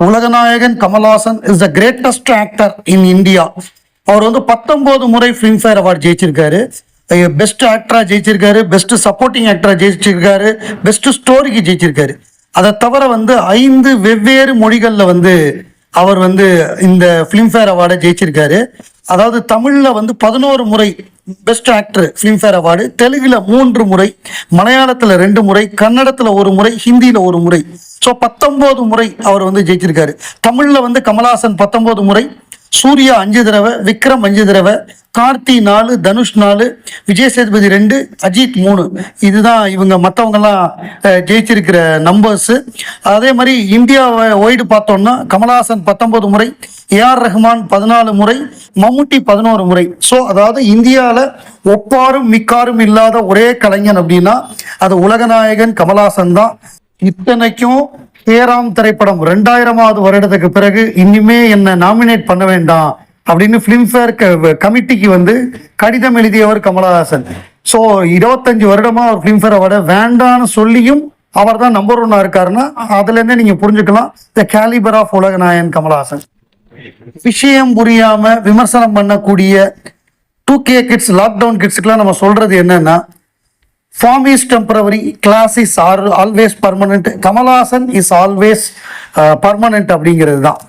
Ulaganayagan Kamal Haasan is the greatest actor in India அவர் வந்து பத்தொன்பது முறை ஃபிலிம்ஃபேர் அவார்டு ஜெயிச்சிருக்காரு. பெஸ்ட் ஆக்டரா ஜெயிச்சிருக்காரு பெஸ்ட் சப்போர்ட்டிங் ஆக்டராக ஜெயிச்சிருக்காரு பெஸ்ட் ஸ்டோரிக்கு ஜெயிச்சிருக்காரு. அதை தவிர வந்து ஐந்து வெவ்வேறு மொழிகளில் வந்து அவர் வந்து இந்த ஃபிலிம்ஃபேர் அவார்டை ஜெயிச்சிருக்காரு. அதாவது தமிழில் வந்து பதினோரு முறை பெஸ்ட் ஆக்டர் ஃபிலிம்ஃபேர் அவார்டு தெலுங்குல மூன்று முறை மலையாளத்தில் ரெண்டு முறை கன்னடத்தில் ஒரு முறை ஹிந்தியில் ஒரு முறை. ஸோ பத்தொம்போது முறை அவர் வந்து ஜெயிச்சிருக்காரு. தமிழில் வந்து கமல்ஹாசன் பத்தொம்போது முறை சூர்யா அஞ்சு தடவை விக்ரம் அஞ்சு தடவை கார்த்தி நாலு தனுஷ் நாலு விஜய் சேதுபதி ரெண்டு அஜித் மூணு. இதுதான் இவங்க மற்றவங்கெல்லாம் ஜெயிச்சிருக்கிற நம்பர்ஸு அதே மாதிரி இந்தியாவை ஒய்டு பார்த்தோம்னா கமல்ஹாசன் பத்தொன்பது முறை ஏஆர் ரஹ்மான் பதினாலு முறை மம்முட்டி பதினோரு முறை. ஸோ அதாவது இந்தியாவில் ஒப்பாரும் மிக்காரும் இல்லாத ஒரே கலைஞன் அப்படின்னா அது உலகநாயகன் கமல்ஹாசன் தான். இத்தனைக்கும் ஏராம் திரைப்படம் ரெண்டாயிரமாவது வருடத்துக்கு பிறகு இனிமே என்ன நாமினேட் பண்ண வேண்டாம் அப்படின்னு ஃபிலிம்ஃபேர் கமிட்டிக்கு வந்து கடிதம் எழுதியவர் கமலஹாசன். ஸோ இருபத்தஞ்சு வருடமா அவர் ஃபிலிம்ஃபேர் அவார்டை வேண்டான்னு சொல்லியும் அவர் தான் நம்பர் ஒன்னா இருக்காருன்னா அதுலேருந்தே நீங்க புரிஞ்சுக்கலாம். The calibre of உலகநாயன் Kamal Haasan. விஷயம் புரியாம விமர்சனம் பண்ணக்கூடிய டூ கே கிட்ஸ் லாக்டவுன் கிட்ஸுக்கெல்லாம் நம்ம சொல்றது என்னன்னா form is temporary class is are always permanent Kamal Haasan is always permanent அப்படிங்கிறது தான்